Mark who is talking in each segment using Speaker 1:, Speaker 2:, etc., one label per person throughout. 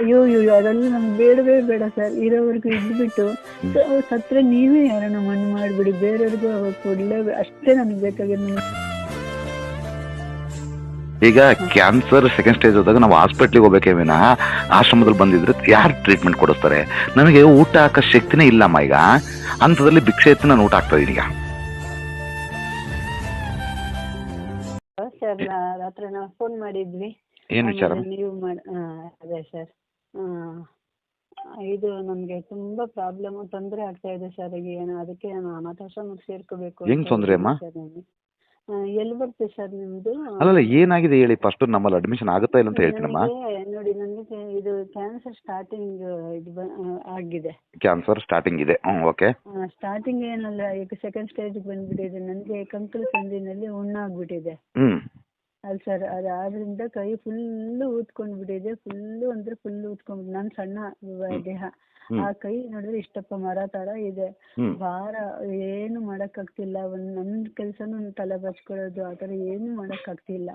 Speaker 1: ಅಯ್ಯೋ ಅಯ್ಯೋ ಅದೆಲ್ಲ ನಮ್ಗೆ ಬೇಡವೇ ಬೇಡ ಸರ್. ಇರೋವರೆಗೂ ಇದ್ಬಿಟ್ಟು ಸತ್ರ ಸತ್ರೆ ನೀವೇ ಯಾರನ್ನ ಮಣ್ಣು ಮಾಡಿಬಿಡಿ. ಬೇರೆಯವ್ರಿಗೂ ಕೊಡ್ಲೇ ಅಷ್ಟೇ ನನಗೆ ಬೇಕಾಗಿರೋ
Speaker 2: ಈಗ ಕ್ಯಾನ್ಸರ್ ಸೆಕೆಂಡ್ ಸ್ಟೇಜ್ ಹೋದಾಗ ನಾವು ಹಾಸ್ಪಿಟ್ಲಿಗೆ ಹೋಗ್ಬೇಕೇ ವಿನಃ ಆಶ್ರಮದಲ್ಲಿ ಬಂದಿದ್ರೆ ಯಾರು ಟ್ರೀಟ್ಮೆಂಟ್ ಕೊಡಿಸ್ತಾರೆ? ನನಗೆ ಊಟ ಹಾಕೋ ಶಕ್ತಿನೇ ಇಲ್ಲಮ್ಮ ಈಗ. ಅಂಥದ್ರಲ್ಲಿ ಭಿಕ್ಷೆ ಎತ್ತಿ ನಾನು ಊಟ ಹಾಕ್ತಾ ಈಗ.
Speaker 1: ಸರ್ ರಾತ್ರಿ ನಾವು ಫೋನ್ ಮಾಡಿದ್ವಿ.
Speaker 2: ಏನು ವಿಚಾರ?
Speaker 1: ನೀವು ಮಾಡಿ ಅದೇ ಸರ್. ಇದು ನನಗೆ ತುಂಬಾ ಪ್ರಾಬ್ಲಮ್ ತೊಂದರೆ ಆಗ್ತಾ ಇದೆ ಸರ್ ಈಗ ಏನು ಅದಕ್ಕೆ ನಾನು ಅನಾಥಾಶ್ರಮಕ್ಕೆ ಸೇರ್ಕೋಬೇಕು ಅಂತ
Speaker 2: ಹೆಂಗ್ ತೊಂದ್ರೆ ಅಮ್ಮ?
Speaker 1: ಸರ್ ನಾನು. ಎಲ್ಲಿ ಬರುತ್ತೆ ಸರ್ ನಿಮ್ದು?
Speaker 2: ಅಲ್ಲಲ್ಲ ಏನಾಗಿದೆ ಹೇಳಿ ಫಸ್ಟ್ ನಮ್ಮಲ್ಲಿ ಅಡ್ಮಿಷನ್ ಆಗುತ್ತಾ ಇಲ್ಲ ಅಂತ ಹೇಳ್ತೀನಮ್ಮ.
Speaker 1: ನನಗೆ ನೋಡಿ ನನಗೆ ಇದು ಕ್ಯಾನ್ಸರ್ ಸ್ಟಾರ್ಟಿಂಗ್ ಇದು ಬ- ಆ, ಆಗಿದೆ.
Speaker 2: ಕ್ಯಾನ್ಸರ್ ಸ್ಟಾರ್ಟಿಂಗ್ ಇದೆ. ಹ್ಞೂ ಓಕೆ
Speaker 1: ಸ್ಟಾರ್ಟಿಂಗ್ ಏನಲ್ಲ ಈಗ ಸೆಕೆಂಡ್ ಸ್ಟೇಜ್ ಬಂದ್ಬಿಟ್ಟಿದೆ. ನನಗೆ ಕಂಕಲ ಸಂದಿನಲ್ಲಿ ಹುಣ್ಣಾಗ್ಬಿಟ್ಟಿದೆ.
Speaker 2: ಹ್ಞೂ
Speaker 1: ಅದು ಸರ್ ಅದು ಆದ್ರಿಂದ ಕೈ ಫುಲ್ಲು ಊದ್ಕೊಂಡು ಬಿಟ್ಟಿದೆ. ಫುಲ್ಲು ಅಂದ್ರೆ ಫುಲ್ ಊದ್ಕೊಂಡ್ಬಿಟ್ಟು ನನ್ನ ಸಣ್ಣ ದೇಹ. ಆ ಕೈ ನೋಡಿದ್ರೆ ಇಷ್ಟಪ್ಪ ಮರ ತರ ಇದೆ ಭಾರ ಏನು ಮಾಡಕ್ಕಾಗ್ತಿಲ್ಲ. ಒಂದ್ ನನ್ನ ಕೆಲ್ಸನೂ ತಲೆ ಬಚ್ಕೊಳ್ಳೋದು ಆ ಥರ ಏನು ಮಾಡಕ್ಕಾಗ್ತಿಲ್ಲ.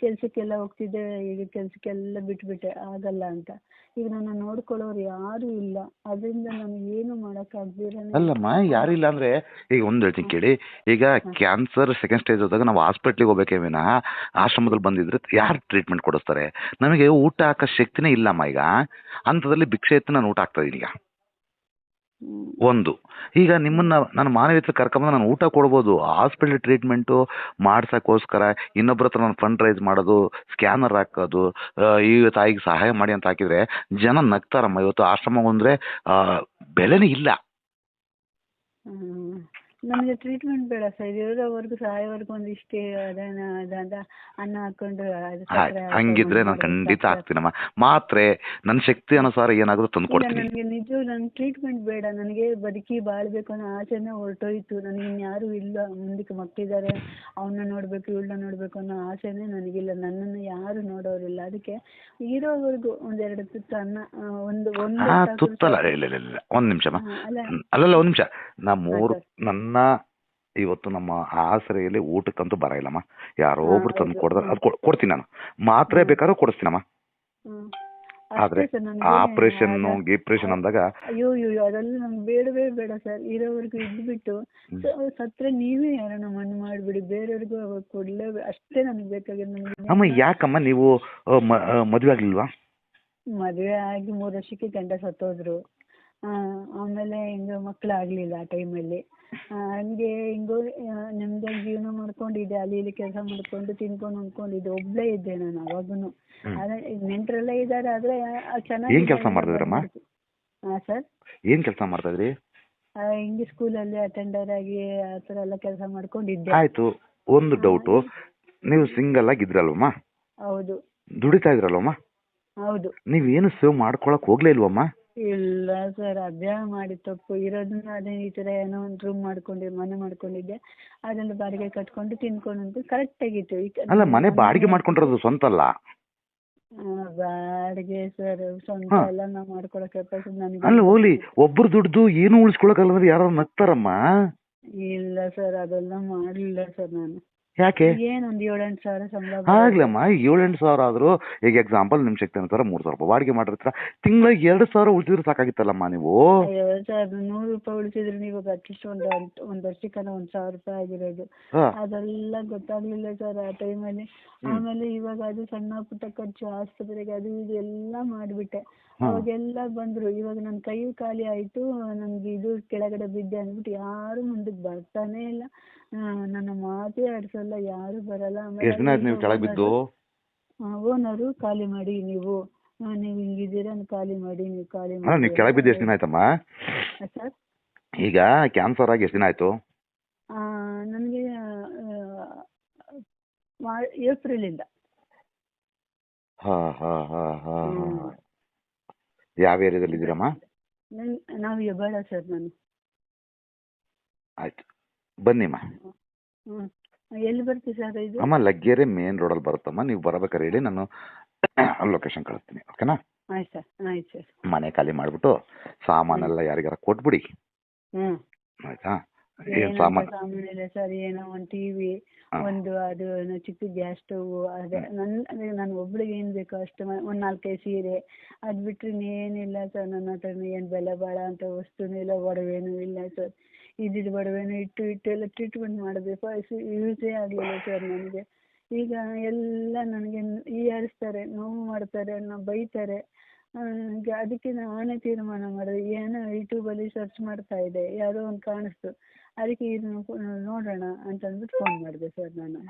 Speaker 1: ಕೆಲ್ಸಕ್ಕೆಲ್ಲ ಹೋಗ್ತಿದ್ದೆ ಈಗ ಕೆಲ್ಸಕ್ಕೆಲ್ಲ ಬಿಟ್ಬಿಟ್ಟೆ ಆಗಲ್ಲ ಅಂತ. ಈಗ ನನ್ನ ನೋಡ್ಕೊಳ್ಳೋರು ಯಾರು ಇಲ್ಲ. ಅದರಿಂದ ನಾನು ಏನು ಮಾಡಕ್ಕಾಗ್ದಿರ
Speaker 2: ಅಲ್ಲಮ್ಮ ಯಾರು ಇಲ್ಲ ಅಂದ್ರೆ ಈಗ ಒಂದ್ ಹೇಳ್ತೀನಿ ಕೇಳಿ ಈಗ ಕ್ಯಾನ್ಸರ್ ಸೆಕೆಂಡ್ ಸ್ಟೇಜ್ ಹೋದಾಗ ನಾವು ಹಾಸ್ಪಿಟ್ಲಿಗೆ ಹೋಗ್ಬೇಕೇ ವಿನಃ ಆಶ್ರಮದಲ್ಲಿ ಬಂದಿದ್ರೆ ಯಾರು ಟ್ರೀಟ್ಮೆಂಟ್ ಕೊಡಿಸ್ತಾರೆ? ನಮಗೆ ಊಟ ಹಾಕೋ ಶಕ್ತಿನೇ ಇಲ್ಲಮ್ಮ ಈಗ. ಅಂಥದ್ರಲ್ಲಿ ಭಿಕ್ಷೆ ಎತ್ತಿ ನಾನು ಊಟ ಹಾಕ್ತಾ ಇದೀನಿ ಈಗ. ಒಂದು. ಈಗ ನಿಮ್ಮನ್ನ ನಾನು ಮಾನವೀಯತೆ ಕರ್ಕೊಂಬಂದು ನಾನು ಊಟ ಕೊಡ್ಬೋದು. ಹಾಸ್ಪಿಟಲ್ ಟ್ರೀಟ್ಮೆಂಟು ಮಾಡ್ಸೋಕ್ಕೋಸ್ಕರ ಇನ್ನೊಬ್ಬರ ಹತ್ರ ನಾನು ಫಂಡ್ ರೈಸ್ ಮಾಡೋದು ಸ್ಕ್ಯಾನರ್ ಹಾಕೋದು ಈ ತಾಯಿಗೆ ಸಹಾಯ ಮಾಡಿ ಅಂತ ಹಾಕಿದ್ರೆ ಜನ ನಗ್ತಾರಮ್ಮ. ಇವತ್ತು ಆಶ್ರಮ ಅಂದರೆ ಬೆಲೆನೇ ಇಲ್ಲ.
Speaker 1: ನಮಗೆ ಟ್ರೀಟ್ಮೆಂಟ್ ಬೇಡ ಸರ್ ಇರೋವರೆಗೂ ಸಾಯೋವರೆಗೂ ಒಂದಿಷ್ಟೇ ಅದನ್ನ ಅದಂತ ಅನ್ನ ಹಾಕೊಂಡು ಅದು
Speaker 2: ಹಂಗಿದ್ರೆ ನಾನು ಖಂಡಿತ
Speaker 1: ಆಗ್ತೀನಮ್ಮ
Speaker 2: ಹಾಕ್ತೀನಮ್ಮ. ಮಾತ್ರೆ ನನ್ನ ಶಕ್ತಿ ಅನುಸಾರ ಏನಾದರೂ ತಂದು
Speaker 1: ಇಲ್ಲ
Speaker 2: ಕೊಡ್ತೀನಿ.
Speaker 1: ನನಗೆ ನಿಜ ನನ್ನ ಟ್ರೀಟ್ಮೆಂಟ್ ಬೇಡ. ನನಗೆ ಬದುಕಿ ಬಾಳ್ಬೇಕು ಅನ್ನೋ ಆಸೆನೇ ಹೊರಟೋಯ್ತು. ನನಗೆ ಇನ್ಯಾರು ಇಲ್ಲ. ಮುಂದಕ್ಕೆ ಮಕ್ಕಳಿದ್ದಾರೆ ಅವನ್ನ ನೋಡ್ಬೇಕು ಇವಳನ್ನ ನೋಡ್ಬೇಕು ಅನ್ನೋ ಆಸೆನೇ ನನಗಿಲ್ಲ. ನನ್ನನ್ನು ಯಾರು ನೋಡೋರಿಲ್ಲ. ಅದಕ್ಕೆ ಇರೋವರೆಗೂ ಒಂದೆರಡು ತುತ್ತು ಅನ್ನ ಆ, ಒಂದು ಒಂದು
Speaker 2: ಆ
Speaker 1: ಸಾಕು
Speaker 2: ತುತ್ತಲ್ಲ ಇಲ್ಲ ಇಲ್ಲ ಇಲ್ಲ ಒಂದು ನಿಮಿಷಮ್ಮ
Speaker 1: ಅಲ್ಲ.
Speaker 2: ಅಲ್ಲಲ್ಲ ಒಂದು ನಿಮಿಷ. ನಾ ಮೂರು
Speaker 1: ಸರ್.
Speaker 2: ನನ್ನ ಇವತ್ತು ನಮ್ಮ ಆಸರೆಯಲ್ಲಿ ಊಟಕ್ಕಂತೂ ಬರ ಇಲ್ಲಮ್ಮ ಯಾರೋ ಒಬ್ರು ತಂದು. ಕೊಡ್ತಾರೆ ಅದು ಕೊಡ್ತೀನಿ ನಾನು. ಮಾತ್ರೆ ಬೇಕಾದ್ರೂ ಕೊಡಿಸ್ತೀನಮ್ಮ. ಆದ್ರೆ
Speaker 1: ಆಪರೇಷನ್
Speaker 2: ಗಿಪ್ರೇಷನ್ ಅಂದಾಗ
Speaker 1: ಅಯ್ಯೋ ಅಯ್ಯೋ ಅದೆಲ್ಲ ನಮ್ಗೆ ಬೇಡವೇ ಬೇಡ ಸರ್. ಇರೋವರೆಗೂ ಇದ್ಬಿಟ್ಟು. ಸತ್ರ ನೀವೇ ಯಾರನ್ನ ಮಣ್ಣು ಮಾಡ್ಬಿಡಿ. ಬೇರೆಯವ್ರಿಗೂ ಅವಾಗ ಕೊಡ್ಲೇ ಅಷ್ಟೇ ನನಗೆ ಬೇಕಾಗಿರೋದು ನನಗೆ
Speaker 2: ಅಮ್ಮ ಯಾಕಮ್ಮ ನೀವು ಮದ್ವೆ ಆಗ್ಲಿಲ್ವಾ?
Speaker 1: ಮದುವೆ ಆಗಿ ಮೂರು ವರ್ಷಕ್ಕೆ ಗಂಡ ಸತ್ತೋದ್ರು. ಆಮೇಲೆ ಹಿಂಗೆ ಮಕ್ಳು ಆಗ್ಲಿಲ್ಲ ಆ ಟೈಮಲ್ಲಿ ಹಂಗೆ ಹಿಂಗೋ ನೆಮ್ಮದಿಯಾಗಿ ಜೀವನ ಮಾಡ್ಕೊಂಡಿದ್ದೆ ಅಲ್ಲಿ ಇಲ್ಲಿ ಕೆಲಸ ಮಾಡ್ಕೊಂಡು ತಿನ್ಕೊಂಡು ಅನ್ಕೊಂಡಿದ್ದೆ ಒಬ್ಳೆ ಇದ್ದೆ ನಾನು ಅವಾಗೂನು.
Speaker 2: ನೆಂಟ್ರೆಲ್ಲ
Speaker 1: ಆದ್ರೆ ನೆಂಟರೆಲ್ಲ ಇದ್ದಾರೆ ಆದ್ರೆ ಚೆನ್ನಾಗಿ
Speaker 2: ಏನ್ ಕೆಲ್ಸ ಮಾಡ್ತಿದ್ದೀರಮ್ಮ?
Speaker 1: ಹಾ ಸರ್?
Speaker 2: ಏನ್ ಕೆಲಸ ಮಾಡ್ತಾ ಇದ್ರಿ
Speaker 1: ಹಿಂಗೆ ಸ್ಕೂಲಲ್ಲಿ ಅಟೆಂಡರ್ ಆಗಿ ಆ ಥರ ಎಲ್ಲ ಕೆಲಸ ಮಾಡ್ಕೊಂಡಿದ್ದೆ.
Speaker 2: ಆಯ್ತು ಒಂದು ಡೌಟ್ ನೀವು ಸಿಂಗಲ್ ಆಗಿದ್ರಲ್ವಮ್ಮ
Speaker 1: ಹೌದು.
Speaker 2: ದುಡಿತಾ ಇದ್ರಲ್ವಮ್ಮ?
Speaker 1: ಹೌದು.
Speaker 2: ನೀವೇನು ಸೇವ್ ಮಾಡ್ಕೊಳಕ್ ಹೋಗ್ಲೇ ಇಲ್ವಮ್ಮ?
Speaker 1: ಇಲ್ಲ ಸರ್ ಅದೇ ಮಾಡಿ ತಪ್ಪು. ಇರೋದನ್ನ ಅದೇ ಈ ತರ ಏನೋ ಒಂದು ರೂಮ್ ಮಾಡ್ಕೊಂಡು ಮನೆ ಮಾಡ್ಕೊಂಡಿದ್ದೆ. ಅದನ್ನು ಬಾಡಿಗೆ ಕಟ್ಕೊಂಡು ತಿನ್ಕೊಂಡು ಕರೆಕ್ಟ್ ಆಗಿತ್ತು ಈ ಕ-
Speaker 2: ಅಲ್ಲ ಮನೆ ಬಾಡಿಗೆ ಮಾಡ್ಕೊಂಡಿರೋದು ಸ್ವಂತ ಅಲ್ಲ?
Speaker 1: ಆ, ಬಾಡಿಗೆ ಸರ್ ಸ್ವಂತ
Speaker 2: ಹಾ.
Speaker 1: ಎಲ್ಲ ನಾವು ಮಾಡ್ಕೊಳೋ ಕೆಪಾಸಿಟಿ ನನಗೆ
Speaker 2: ಅಲ್ಲ ಹೋಗ್ಲಿ ಒಬ್ರು ದುಡ್ದು ಏನು ಉಳಿಸ್ಕೊಳಕಲ್ಲ ಅಂದ್ರೆ ಯಾರು ನಗ್ತಾರಮ್ಮ?
Speaker 1: ಇಲ್ಲ ಸರ್ ಅದೆಲ್ಲ ಮಾಡಲಿಲ್ಲ ಸರ್ ನಾನು.
Speaker 2: ಯಾಕೆ?
Speaker 1: ಏನೊಂದು ಏಳೆಂಟು ಸಾವಿರ ಸಂಬಳ
Speaker 2: ಆಗ್ಲಮ್ಮ ಏಳೆಂಟು ಸಾವಿರ ಆದ್ರೂ ಈಗ ಎಕ್ಸಾಂಪಲ್ ನಿಮ್ ಶಕ್ತಿ ಅಂತಾರ ಮೂರ್ ಸಾವಿರ ರೂಪಾಯಿ ಬಾಡಿಗೆ ಮಾಡಿರ್ತೀರ ತಿಂಗಳಿಗೆ ಎರಡು ಸಾವಿರ ಉಳಿಸಿದ್ರೆ ಸಾಕಾಗಿತ್ತಲ್ಲಮ್ಮ ನೀವು?
Speaker 1: ಸರ್ ನೂರು ರೂಪಾಯಿ ಉಳಿಸಿದ್ರೆ ನೀವು ಅಟ್ಲೀಸ್ಟ್ ಒಂದು ಒಂದ್ ವರ್ಷಕ್ಕೆ ಒಂದು ಸಾವಿರ ರೂಪಾಯಿ ಆಗಿರೋದು.
Speaker 2: ಹಾ.
Speaker 1: ಅದೆಲ್ಲ ಗೊತ್ತಾಗ್ಲಿಲ್ಲ ಸರ್ ಆ ಟೈಮಲ್ಲಿ ಆಮೇಲೆ ಇವಾಗ ಅದು ಸಣ್ಣ ಪುಟ್ಟ ಖರ್ಚು ಆಸ್ಪತ್ರೆಗೆ ಅದು ಇದು ಎಲ್ಲ ಮಾಡಿಬಿಟ್ಟೆ. ಅವಾಗೆಲ್ಲ ಬಂದ್ರು ಇವಾಗ ನನ್ನ ಕೈ ಖಾಲಿ ಆಯ್ತು ನನ್ಗೆ ಇದು ಕೆಳಗಡೆ ಬಿದ್ದೆ ಅಂದ್ಬಿಟ್ಟು ಯಾರು ಮುಂದಕ್ಕೆ ಬರ್ತಾನೆ ಇಲ್ಲ. ನನ್ನ ಮಾತೇ ಆಡ್ಸಲ್ಲ ಯಾರು ಬರಲ್ಲ.
Speaker 2: ಎಷ್ಟ್ ದಿನ ಆಯ್ತು ನೀವು ಕೆಳಗೆ ಬಿದ್ದು?
Speaker 1: ಓನರು. ಖಾಲಿ ಮಾಡಿ ನೀವು. ಆ, ನೀವು ಹಿಂಗಿದ್ದೀರಾ ಖಾಲಿ ಮಾಡಿ ನೀವು ಖಾಲಿ
Speaker 2: ಮಾಡಿ ನೀವು ಕೆಳಗೆ ಬಿದ್ದು ಎಷ್ಟು ದಿನ ಆಯ್ತಮ್ಮ?
Speaker 1: ಸರ್?
Speaker 2: ಈಗ ಕ್ಯಾನ್ಸರ್ ಆಗಿ ಎಷ್ಟು ದಿನ ಆಯ್ತು?
Speaker 1: ನನಗೆ ಏಪ್ರಿಲಿಂದ
Speaker 2: ಹಾ ಹಾ ಹಾ ಹಾ ಹಾ.
Speaker 1: ಹ್ಮ್.
Speaker 2: ಯಾವ ಏರಿಯಾದಲ್ಲಿ ಇದ್ದೀರಮ್ಮ?
Speaker 1: ನನ್ ನಾವು ಹೆಬ್ಬಾಳ ಸರ್ ನಾನು.
Speaker 2: ಆಯ್ತು. ಬನ್ನಿಮ್ಮ
Speaker 1: ಹ್ಞೂ ಎಲ್ಲಿ ಬರ್ತೀವಿ ಸರ್ ಇದು?
Speaker 2: ಅಮ್ಮ ಲಗ್ಗೆರೆ ಮೇನ್ ರೋಡಲ್ಲಿ ಬರುತ್ತಮ್ಮ. ನೀವು ಬರಬೇಕಾದ್ರೆ ಹೇಳಿ ನಾನು ಲೊಕೇಶನ್ ಕಳಿಸ್ತೀನಿ ಓಕೆನಾ
Speaker 1: ಆಯ್ತು ಸರ್ ಆಯ್ತು ಸರ್
Speaker 2: ಮನೆ ಖಾಲಿ ಮಾಡಿಬಿಟ್ಟು ಸಾಮಾನೆಲ್ಲ ಯಾರಿಗಾರ ಕೊಟ್ಬಿಡಿ.
Speaker 1: ಹ್ಞೂ
Speaker 2: ಆಯ್ತಾ? ಏನು ಸಾಮಾನು
Speaker 1: ಇಲ್ಲ ಸರ್ ಏನೋ ಒಂದು ಟಿವಿ
Speaker 2: ಹಾ.
Speaker 1: ಒಂದು ಅದು ಏನೋ ಚಿಕ್ಕ ಗ್ಯಾಸ್ ಸ್ಟವ್ ಅದೇ ನನ್ನ ಅದೇ ನಾನು ಒಬ್ಳಿಗೆ ಏನು ಬೇಕೋ ಅಷ್ಟು ಒಂದು ನಾಲ್ಕೈದು ಸೀರೆ. ಅದು ಬಿಟ್ಟರೆ ಏನಿಲ್ಲ ಸರ್ ನನ್ನ ಹತ್ರ ಏನು ಬೆಲೆ ಬಾಳ ಅಂತ ವಸ್ತುನೂ ಇಲ್ಲ ಒಡವೆನೂ ಇಲ್ಲ ಸರ್ ಇದ್ದಿದ್ದು ಒಡವೆನೂ ಇಟ್ಟು ಇಟ್ಟು ಎಲ್ಲ ಟ್ರೀಟ್ಮೆಂಟ್ ಮಾಡಬೇಕು. ಯೂಸೇ ಆಗಲಿಲ್ಲ ಸರ್ ನನಗೆ. ಈಗ ಎಲ್ಲ ನನಗೆ ಹೀಯಾಳಿಸ್ತಾರೆ ನೋವು ಮಾಡ್ತಾರೆ ನ ಬೈತಾರೆ. ನನಗೆ ಅದಕ್ಕೆ ನಾನೇ ತೀರ್ಮಾನ ಮಾಡಿದೆ. ಏನೋ ಯೂಟ್ಯೂಬಲ್ಲಿ ಸರ್ಚ್ ಮಾಡ್ತಾ ಇದ್ದೆ ಯಾವುದೋ ಒಂದು ಕಾಣಿಸ್ತು. ಅದಕ್ಕೆ ಇದನ್ನ ನೋಡೋಣ ಅಂತ ಅಂದ್ಬಿಟ್ಟು ಫೋನ್ ಮಾಡಿದೆ ಸರ್ ನಾನು.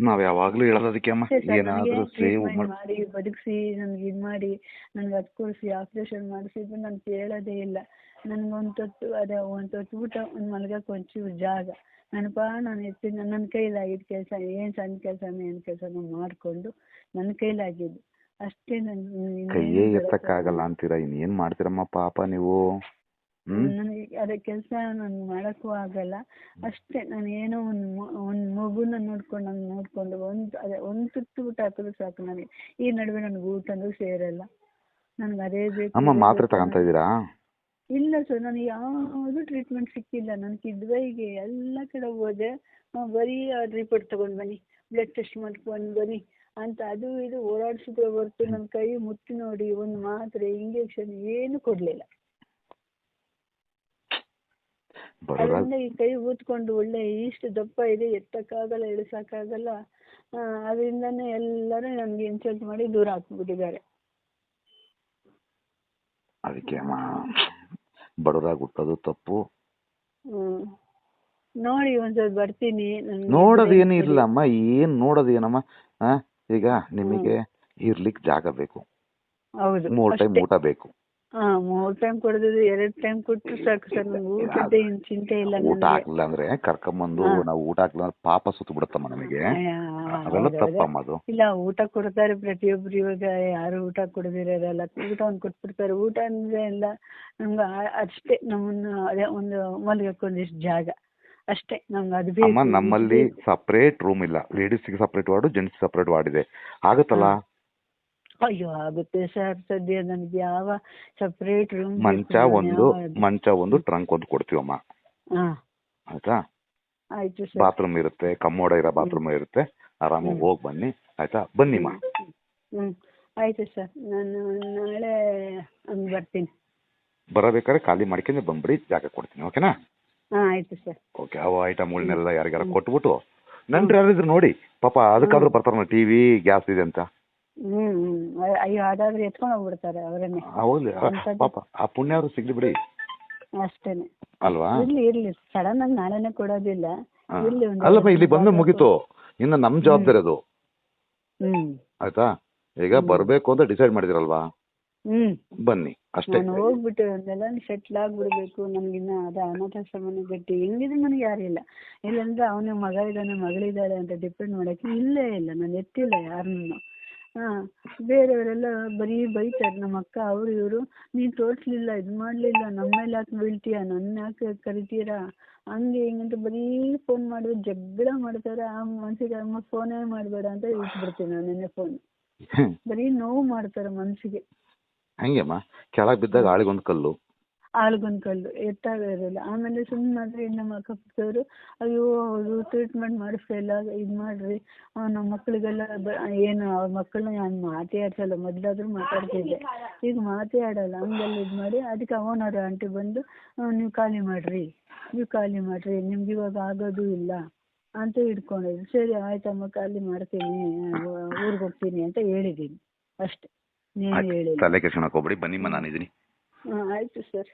Speaker 2: ನಾವ್ ಯಾವಾಗ್ಲೂ ಹೇಳೋದಕ್ಕೆ ಅಮ್ಮ ಏನಾದ್ರೂ ಸೇವ್
Speaker 1: ಮಾಡಿ ಬದುಕಿಸಿ ನನಗೆ ಇದು ಮಾಡಿ ನನಗೆ ಅದು ಕೊಡಿಸಿ ಆಪ್ರೇಷನ್ ಮಾಡಿಸಿದ್ದು ನಾನು ಕೇಳೋದೇ ಇಲ್ಲ. ನನಗೆ ಒಂದು ತೊಟ್ಟು ಅದೇ ಒಂದು ತೊಟ್ಟು ಊಟ ಒಂದು ಮಲ್ಗಕ್ಕೆ ಒಂಚೂರು ಜಾಗ. ನನಪಾ ನಾನು ಎತ್ತಿ ನನ್ನ ಕೈಲಾಗಿದ್ದ ಕೆಲಸ ಏನು ಸಣ್ಣ ಕೆಲಸ ಏನು ಕೆಲಸ ಮಾಡಿಕೊಂಡು ನನ್ನ ಕೈಲಾಗಿದ್ದು ಅಷ್ಟೇ ನನ್ನ
Speaker 2: ಕೈಯೇ ಎತ್ತಕ್ಕಾಗಲ್ಲ ಅಂತೀರಾ? ಇನ್ನೇನ್ ಮಾಡ್ತೀರಮ್ಮ ಪಾಪ ನೀವು? ಹ್ಮ್?
Speaker 1: ನನಗೆ ಅದೇ ಕೆಲಸ ನಾನು ಮಾಡೋಕ್ಕೂ ಆಗಲ್ಲ. ಅಷ್ಟೇ ನಾನು ಏನೋ ಒಂದು ಒಂದು ಮಗುನ ನೋಡ್ಕೊಂಡು ನಾನು ನೋಡ್ಕೊಂಡು ಒಂದು ಅದೇ ಒಂದು ತುತ್ತು ಊಟ ಹಾಕಿದ್ರು ಸಾಕು ನನಗೆ. ಈ ನಡುವೆ ನನಗೆ ಊಟನೂ ಸೇರಲ್ಲ. ನನಗೆ ಅದೇ ಬೇಕು
Speaker 2: ಅಮ್ಮ ಮಾತ್ರೆ ತಗೊಂತ ಇದ್ದೀರಾ?
Speaker 1: ಇಲ್ಲ ಸರ್ ನನಗೆ ಯಾವುದು ಟ್ರೀಟ್ಮೆಂಟ್ ಸಿಕ್ಕಿಲ್ಲ. ನನ್ನ ಕಿದ್ವೈಗೆ ಎಲ್ಲ ಕಡೆ ಹೋದೆ. ಆ, ಬರೀ ರಿಪೋರ್ಟ್ ತಗೊಂಡು ಬನ್ನಿ. ಬ್ಲಡ್ ಟೆಸ್ಟ್ ಮಾಡ್ಕೊಂಡು ಬನ್ನಿ ಅಂತ ಅದು ಇದು ಓಡಾಡಿಸಿದ್ರೆ ಹೊರ್ತು ನನ್ನ ಕೈ ಮುಟ್ಟಿ ನೋಡಿ ಒಂದು ಮಾತ್ರೆ ಇಂಜೆಕ್ಷನ್ ಏನು ಕೊಡಲಿಲ್ಲ. ಅದರಿಂದ ಈ ಕೈ ಊದ್ಕೊಂಡು ಒಳ್ಳೆ ಇಷ್ಟು ದಪ್ಪ ಇದೆ ಎತ್ತಕ್ಕಾಗಲ್ಲ ಇಳಿಸಕ್ಕಾಗಲ್ಲ ಆ, ಅದರಿಂದನೇ ಎಲ್ಲರೂ ನನಗೆ ಇನ್ಸಲ್ಟ್ ಮಾಡಿ ದೂರ ಹಾಕ್ಬಿಟ್ಟಿದ್ದಾರೆ.
Speaker 2: ಅದಕ್ಕೆ ಬಡವರಾಗಿ ಹುಟ್ಟೋದು ತಪ್ಪು?
Speaker 1: ಹ್ಮ್. ನೋಡಿ ಒಂದ್ಸಲ ಬರ್ತೀನಿ. ನನ್ಗೆ
Speaker 2: ಏನು ಇಲ್ಲ ಅಮ್ಮ ಏನ್ ನೋಡೋದು ಏನಮ್ಮ? ಆ ಈಗ ನಿಮಗೆ ಇರ್ಲಿಕ್ಕೆ ಜಾಗ ಬೇಕು.
Speaker 1: ಹೌದು
Speaker 2: ಮೂರ್ ಟೈಮ್
Speaker 1: ಅಷ್ಟೇ.
Speaker 2: ಊಟ ಬೇಕು.
Speaker 1: ಹಾ ಮೂರ್ ಟೈಮ್ ಕೊಡೋದು ಎರಡ್ ಟೈಮ್ ಕೊಟ್ರು ಸಾಕು ಸರ್ ನಂಗೆ ಊಟದ ಏನ್ ಚಿಂತೆ ಇಲ್ಲ
Speaker 2: ಊಟ
Speaker 1: ನನಗೆ.
Speaker 2: ಹಾಕ್ಲಿಲ್ಲ ಅಂದ್ರೆ ಕರ್ಕೊಂಬಂದು
Speaker 1: ಬಂದು
Speaker 2: ನಾವು ಊಟ ಹಾಕ್ಲಿಲ್ಲ ಅಂದ್ರೆ ಪಾಪ ಸುತ್ತ ಬಿಡುತ್ತಮ್ಮ ನಮಗೆ
Speaker 1: ಹೌದು,
Speaker 2: ತಪ್ಪಮ್ಮ ಅದು.
Speaker 1: ಇಲ್ಲ ಊಟ ಕೊಡ್ತಾರೆ ಪ್ರತಿಯೊಬ್ರು ಇವಾಗ ಯಾರು ಊಟ ಕೊಡದಿರೋರಲ್ಲ ಊಟ ಒಂದು ಕೊಟ್ಬಿಡ್ತಾರೆ. ಊಟ ಅಂದ್ರೆ ಎಲ್ಲ ನಮ್ಗೆ ಆ- ಅಷ್ಟೇ ನಮ್ಮನ್ನ ಅದೇ ಒಂದು ಮಲ್ಗಕ್ಕೆ ಒಂದಿಷ್ಟು ಜಾಗ. ಅಷ್ಟೇ ನಮ್ಗೆ ಅದು ಬೇಕು
Speaker 2: ಅಮ್ಮ ನಮ್ಮಲ್ಲಿ. ಸಪ್ರೇಟ್ ರೂಮ್ ಇಲ್ಲ. ಲೇಡೀಸ್ಗೆ separate ward gents separate ward ಇದೆ. ಆಗುತ್ತಲ್ಲ?
Speaker 1: ಅಯ್ಯೋ ಆಗುತ್ತೆ ಸರ್. ಸದ್ಯ ನನಗೆ ಯಾವ ಸೆಪರೇಟ್ ರೂಮ್
Speaker 2: ಮಂಚ ಒಂದು ಮಂಚ ಒಂದು ಟ್ರಂಕ್ ಒಂದು ಕೊಡ್ತೀವಮ್ಮ.
Speaker 1: ಅಮ್ಮ
Speaker 2: ಆಯ್ತಾ?
Speaker 1: ಆಯ್ತು ಸರ್.
Speaker 2: ಬಾತ್ರೂಮ್ ಇರುತ್ತೆ ಕಮ್ಮೋಡ ಇರೋ ಬಾತ್ರೂಮ್ ಇರುತ್ತೆ. ಆರಾಮಾಗಿ. ಹೋಗಿ ಬನ್ನಿ. ಆಯ್ತಾ? ಬನ್ನಿಮ್ಮ.
Speaker 1: ಹ್ಮ್ ಆಯ್ತು ಸರ್. ನಾನು ನಾಳೆ ಹಂಗೆ ಬರ್ತೀನಿ.
Speaker 2: ಬರಬೇಕಾದ್ರೆ ಖಾಲಿ ಮಾಡ್ಕೊಂಡು ಬಂದ್ಬಿಡಿ ಜಾಗ ಕೊಡ್ತೀನಿ ಓಕೆನಾ?
Speaker 1: ಹಾ ಆಯ್ತು ಸರ್.
Speaker 2: ಓಕೆ ಅವು ಐಟಮ್ಗಳನ್ನೆಲ್ಲ ಯಾರಿಗಾರ ಕೊಟ್ಬಿಟ್ಟು ನಂತರ ಯಾರಿದ್ರು ನೋಡಿ ಪಾಪ ಅದಕ್ಕಾದ್ರೂ ಬರ್ತಾರ ಟಿವಿ ಗ್ಯಾಸ್ ಇದೆ ಅಂತ.
Speaker 1: ಹ್ಮ್ ಹ್ಮ್. ಅ- ಅಯ್ಯೋ ಅದಾದ್ರೆ ಎತ್ಕೊಂಡು ಹೋಗ್ಬಿಡ್ತಾರೆ ಅವರನ್ನೇ
Speaker 2: ಹೌದು. ಆ? ಪಾಪ ಆ ಪುಣ್ಯಾರು ಸಿಗ್ಲಿ ಬಿಡಿ.
Speaker 1: ಅಷ್ಟೇನೆ.
Speaker 2: ಅಲ್ವಾ?
Speaker 1: ಇರ್ಲಿ ಇರ್ಲಿ. ಸಡನ್ ಆಗಿ ನಾಳೆನೆ ಕೊಡೋದಿಲ್ಲ.
Speaker 2: ಹಾ.
Speaker 1: ಇರ್ಲಿ ಒಂದು
Speaker 2: ಅಲ್ಲಮ್ಮ ಇಲ್ಲಿ ಬಂದು ಮುಗೀತು. ಇನ್ನು ನಮ್ ಜವಾಬ್ದಾರಿ ಅದು.
Speaker 1: ಹ್ಮ್.
Speaker 2: ಆಯ್ತಾ? ಈಗ. ಬರ್ಬೇಕು ಅಂತ ಡಿಸೈಡ್ ಮಾಡಿದಿರಲ್ವಾ?
Speaker 1: ಹ್ಮ್.
Speaker 2: ಬನ್ನಿ ಅಷ್ಟೇ.
Speaker 1: ನಾನು ಹೋಗ್ಬಿಟ್ಟು ಒಂದೆಲ್ಲ ಸೆಟ್ಲ್ ಆಗ್ಬಿಡ್ಬೇಕು. ನನ್ಗಿನ್ನ ಅದ ಅನಾಥಾಶ್ರಮನೆ ಗಟ್ಟಿ. ಹೆಂಗಿದ್ರು ನನಗೆ ಯಾರಿಲ್ಲ ಇಲ್ಲಾಂದ್ರೆ ಅವನ ಮಗ ಇದ್ದಾನೆ ಮಗಳಿದ್ದಾಳೆ ಅಂತ ಡಿಪೆಂಡ್ ಮಾಡಕ್ಕೆ ಇಲ್ಲೇ ಇಲ್ಲ. ನಾನು ಎತ್ತಿಲ್ಲ ಯಾರನ್ನು. ಹಾ ಬೇರೆಯವರೆಲ್ಲ ಬರೀ ಬೈತಾರೆ ನಮ್ಮ ಅಕ್ಕ ಅವ್ರು ಇವರು ನೀನ್ ತೋರಿಸ್ಲಿಲ್ಲ ಇದು ಮಾಡ್ಲಿಲ್ಲ ನಮ್ಮ ಮೇಲೆ ಯಾಕೆ ಬೀಳ್ತೀಯ ನನ್ನ ಯಾಕೆ ಕರಿತೀರಾ? ಹಂಗೆ ಹಿಂಗಂತ ಬರೀ ಫೋನ್ ಮಾಡಿದ್ರೆ ಜಗಳ ಮಾಡ್ತಾರೆ ಆ ಮನ್ಸಿಗೆ ಅಮ್ಮ ಫೋನೇ ಮಾಡಬೇಡ ಅಂತ ಇಟ್ಬಿಡ್ತೀನಿ ನಾನು ನಿನ್ನೆ ಫೋನ್. ಬರೀ ನೋವು ಮಾಡ್ತಾರೆ ಮನ್ಸಿಗೆ.
Speaker 2: ಹಂಗೆಮ್ಮ ಕೆಳಗೆ ಬಿದ್ದಾಗ ಆಳಿಗೊಂದು ಕಲ್ಲು.
Speaker 1: ಆಳ್ಗೊಂದ್ ಕಲ್ಲು ಎತ್ತಾಗ ಇರಲ್ಲ. ಆಮೇಲೆ ಸುಮ್ಮನೆ ನಮ್ಮ ಅಕ್ಕಪಕ್ಕದವರು ಅಯ್ಯೋ ಅವರು ಟ್ರೀಟ್ಮೆಂಟ್ ಮಾಡಿಸ್ಲಿಲ್ಲ ಇದು ಮಾಡ್ರಿ. ನಮ್ಮ ಮಕ್ಕಳಿಗೆಲ್ಲ ಬ ಏನು ಅವ್ರ ಮಕ್ಕಳನ್ನ ನಾನು ಮಾತೇ ಆಡ್ಸಲ್ಲ ಮೊದಲಾದ್ರೂ ಮಾತಾಡ್ತಿದ್ದೆ. ಈಗ ಮಾತೇ ಆಡಲ್ಲ ಹಂಗೆಲ್ಲ ಇದು ಮಾಡಿ ಅದಕ್ಕೆ ಅವನವ್ರ ಆಂಟಿ ಬಂದು ನೀವು ಖಾಲಿ ಮಾಡ್ರಿ ನೀವು ಖಾಲಿ ಮಾಡ್ರಿ ನಿಮ್ಗೆ ಇವಾಗ ಆಗೋದು ಇಲ್ಲ ಅಂತ ಹಿಡ್ಕೊಂಡಿದ್ರು. ಸರಿ ಆಯ್ತಮ್ಮ ಖಾಲಿ ಮಾಡ್ತೀನಿ ಊರಿಗೆ ಹೋಗ್ತೀನಿ ಅಂತ ಹೇಳಿದ್ದೀನಿ. ಅಷ್ಟೇ ನೀನು
Speaker 2: ಹೇಳಿ
Speaker 1: ಹೇಳಿಲ್ಲ
Speaker 2: ತಲೆ ಕೆಡ್ಸ್ಕೊಳಕ್ ಹೋಗ್ಬಿಡಿ ಬನ್ನಿಮ್ಮ ನಾನಿದ್ದೀನಿ.
Speaker 1: ಹಾಂ ಆಯಿತು ಸರ್.